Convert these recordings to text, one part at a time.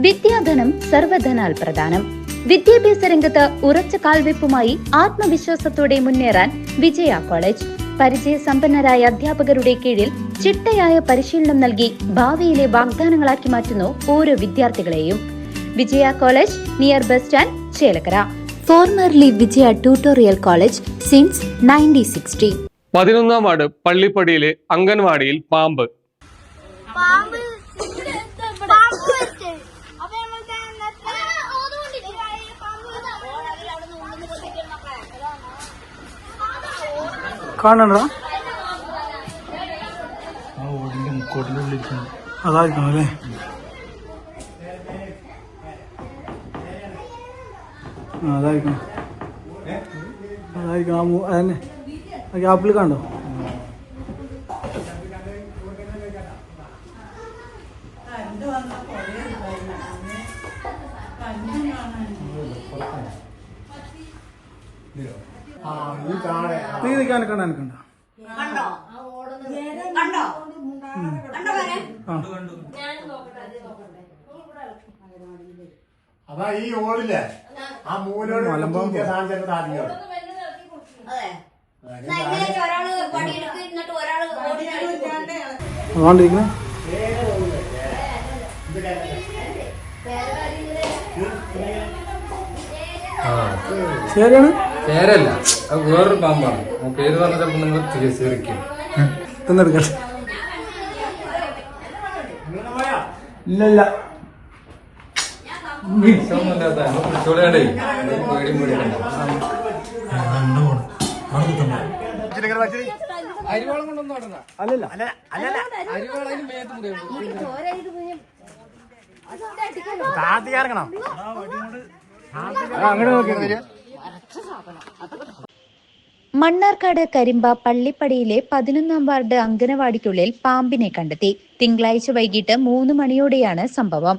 വിദ്യാധനം സർവധനാൽ പ്രധാനം വിദ്യാഭ്യാസ രംഗത്ത് ഉറച്ച കാൽവെപ്പുമായി ആത്മവിശ്വാസത്തോടെ മുന്നേറാൻ വിജയ കോളേജ്. പരിചയ സമ്പന്നരായ അധ്യാപകരുടെ കീഴിൽ ചിട്ടയായ പരിശീലനം നൽകി ഭാവിയിലെ വാഗ്ദാനങ്ങളാക്കി മാറ്റുന്നു ഓരോ വിദ്യാർത്ഥികളെയും. Vijaya college near bus stand Chelakkara. Formerly Vijaya tutorial college since nineteen sixty. പതിനൊന്നാം വാർഡ് പള്ളിപ്പടിയിലെ അംഗൻവാടിയിൽ പാമ്പ്. പാമ്പ് കാണണ്ട അതായിരിക്കണം അല്ലേ? അതായിരിക്കണം. അതായിരിക്കണം. ആ അതന്നെ. ആ ഗ്യാപ്പിൽ കണ്ടോ? നീ നിൽക്കാൻ കണ്ട? എനിക്കണ്ട അതാ ഈ ഓടില്ലേ? ആ മൂലോട് മലമ്പോ അതുകൊണ്ടിരിക്കണേ ശരിയാണ്? പേരല്ല. അത് വേറൊരു പാമ്പാണ്. ആ പേര് പറഞ്ഞപ്പോ നിങ്ങൾ തിരിച്ചറിക്കും തിന്നെടുക്കട്ടെ. ഇല്ല ഇല്ല വിഷമൊന്നുമില്ലാത്ത നമ്മൾ പിടിച്ചോളാണ്ടേ പേടിയും പേടിക്കണ്ട അരിവാളം കൊണ്ടൊന്നും നടന്ന അല്ലല്ല അരിവാളം മേത്ത് താത്തി മണ്ണാർക്കാട് കരിമ്പ പള്ളിപ്പടിയിലെ പതിനൊന്നാം വാർഡ് അങ്കനവാടിക്കുള്ളിൽ പാമ്പിനെ കണ്ടെത്തി. തിങ്കളാഴ്ച വൈകിട്ട് മൂന്ന് മണിയോടെയാണ് സംഭവം.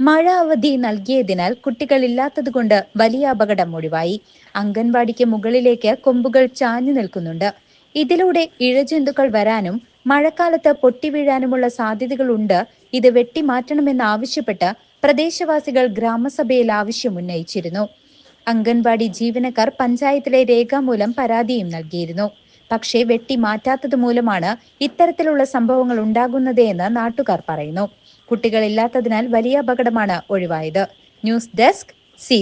മഴ അവധി നൽകിയതിനാൽ കുട്ടികളില്ലാത്തതുകൊണ്ട് വലിയ അപകടം ഒഴിവായി. അംഗൻവാടിക്ക് മുകളിലേക്ക് കൊമ്പുകൾ ചാഞ്ഞു നിൽക്കുന്നുണ്ട്. ഇതിലൂടെ ഇഴജന്തുക്കൾ വരാനും മഴക്കാലത്ത് പൊട്ടിവീഴാനുമുള്ള സാധ്യതകളുണ്ട്. ഇത് വെട്ടിമാറ്റണമെന്നാവശ്യപ്പെട്ട് പ്രദേശവാസികൾ ഗ്രാമസഭയിൽ ആവശ്യമുന്നയിച്ചിരുന്നു അംഗൻവാടി ജീവനക്കാർ പഞ്ചായത്തിലെ രേഖാമൂലം പരാതിയും നൽകിയിരുന്നു. പക്ഷേ വെട്ടി മാറ്റാത്തത് മൂലമാണ് ഇത്തരത്തിലുള്ള സംഭവങ്ങൾ ഉണ്ടാകുന്നത് എന്ന് നാട്ടുകാർ പറയുന്നു. കുട്ടികളില്ലാത്തതിനാൽ വലിയ അപകടമാണ് ഒഴിവായത്. News desk C